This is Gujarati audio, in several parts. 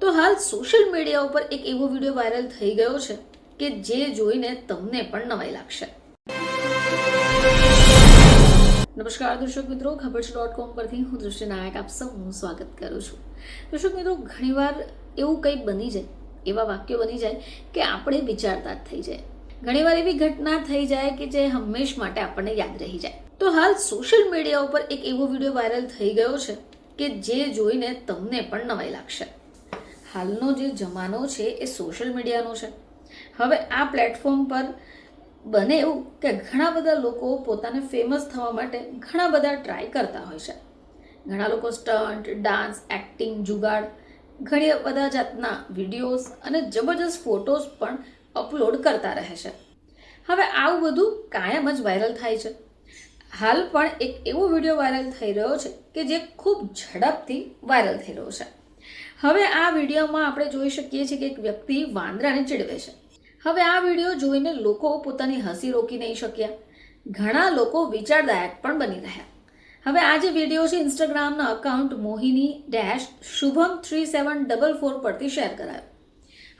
તો હાલ સોશિયલ મીડિયા ઉપર એક એવો વીડિયો વાયરલ થઈ ગયો છે કે જે જોઈને તમને પણ નવાઈ લાગશે. નમસ્કાર દર્શક મિત્રો, ખબર છે ડોટ કોમ પરથી હું દૃષ્ટિ નાયક આપ સૌનું સ્વાગત કરું છું. દર્શક મિત્રો, ઘણીવાર એવું કંઈક બની જાય, એવા વાક્યો બની જાય કે આપણે વિચારતા જ થઈ જાય. ઘણીવાર એવી ઘટના થઈ જાય કે જે હંમેશ માટે આપણને યાદ રહી જાય. તો હાલ સોશિયલ મીડિયા ઉપર એક એવો વીડિયો વાયરલ થઈ ગયો છે કે જે જોઈને તમને પણ નવાઈ લાગશે. હાલનો જે જમાનો છે એ સોશિયલ મીડિયાનો છે. હવે આ પ્લેટફોર્મ પર બને એવું કે ઘણા બધા લોકો પોતાને ફેમસ થવા માટે ઘણા બધા ટ્રાય કરતા હોય છે. ઘણા લોકો સ્ટન્ટ ડાન્સ એક્ટિંગ જુગાડ, ઘણી બધા જાતના વિડીયોઝ અને જબરજસ્ત ફોટોઝ પણ અપલોડ કરતા રહે છે. હવે આવું બધું કાયમ જ વાયરલ થાય છે. હાલ પણ એક એવો વીડિયો વાયરલ થઈ રહ્યો છે કે જે ખૂબ ઝડપથી વાયરલ થઈ રહ્યો છે. હવે આ વિડીયોમાં આપણે જોઈ શકીએ છીએ કે એક વ્યક્તિ વાંદરાને ચીડવે છે. હવે આ વીડિયો જોઈને લોકો પોતાની હસી રોકી નહીં શક્યા. ઘણા લોકો વિચારદાયક પણ બની રહ્યા. હવે આ જે વીડિયો છે ઇન્સ્ટાગ્રામના account Mohini dash Shubham three seven double four પરથી શેર કરાયો.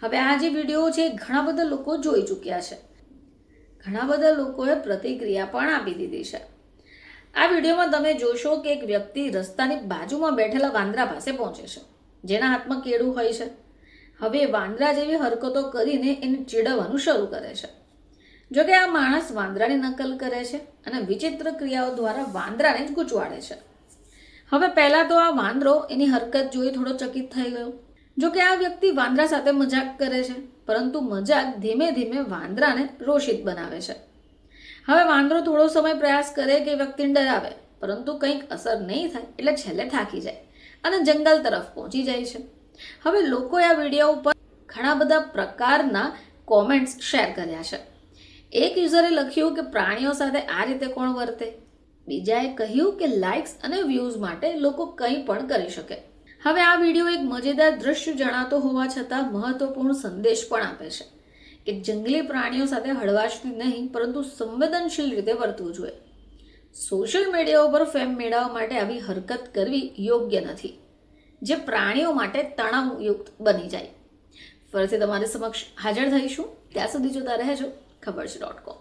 હવે આ જે વીડિયો છે ઘણા બધા લોકો જોઈ ચૂક્યા છે. ઘણા બધા લોકોએ પ્રતિક્રિયા પણ આપી દીધી છે. આ વિડીયોમાં તમે જોશો કે એક વ્યક્તિ રસ્તાની બાજુમાં બેઠેલા વાંદરા પાસે પહોંચે છે. જેના હાથમાં કેળું હોય છે. હવે વાંદરા જેવી હરકતો કરીને એને ચીડવવાનું શરૂ કરે છે. જોકે આ માણસ વાંદરાની નકલ કરે છે અને વિચિત્ર ક્રિયાઓ દ્વારા વાંદરાને જ ગૂંચવાડે છે. હવે પહેલાં તો આ વાંદરો એની હરકત જોઈ થોડો ચકિત થઈ ગયો. જોકે આ વ્યક્તિ વાંદરા સાથે મજાક કરે છે, પરંતુ મજાક ધીમે ધીમે વાંદરાને રોષિત બનાવે છે. હવે વાંદરો થોડો સમય પ્રયાસ કરે કે વ્યક્તિને ડરાવે, પરંતુ કંઈક અસર નહીં થાય એટલે છેલ્લે થાકી જાય. અને જંગલ તરફ પહોંચી જાય છે. હવે લોકોએ આ વીડિયો ઉપર ઘણા બધા પ્રકારના કોમેન્ટ્સ શેર કર્યા છે. એક યુઝરે લખ્યું કે પ્રાણીઓ સાથે આ રીતે કોણ વર્તે? બીજાએ કહ્યું કે લાઇક્સ અને વ્યૂઝ માટે લોકો કંઈ પણ કરી શકે. હવે આ વીડિયો એક મજેદાર દ્રશ્ય જણાતો હોવા છતાં મહત્વપૂર્ણ સંદેશ પણ આપે છે. કે જંગલી પ્રાણીઓ સાથે હળવાશથી નહીં, પરંતુ સંવેદનશીલ રીતે વર્તવું જોઈએ. સોશિયલ મીડિયા ઉપર ફેમ મેળવવા માટે આવી હરકત કરવી યોગ્ય નથી, જે પ્રાણીઓ માટે તણાવયુક્ત બની જાય. ફરીથી તમારી સમક્ષ હાજર થઈશું. ત્યાં સુધી જોતા રહેજો. ખબર છે ડોટ કોમ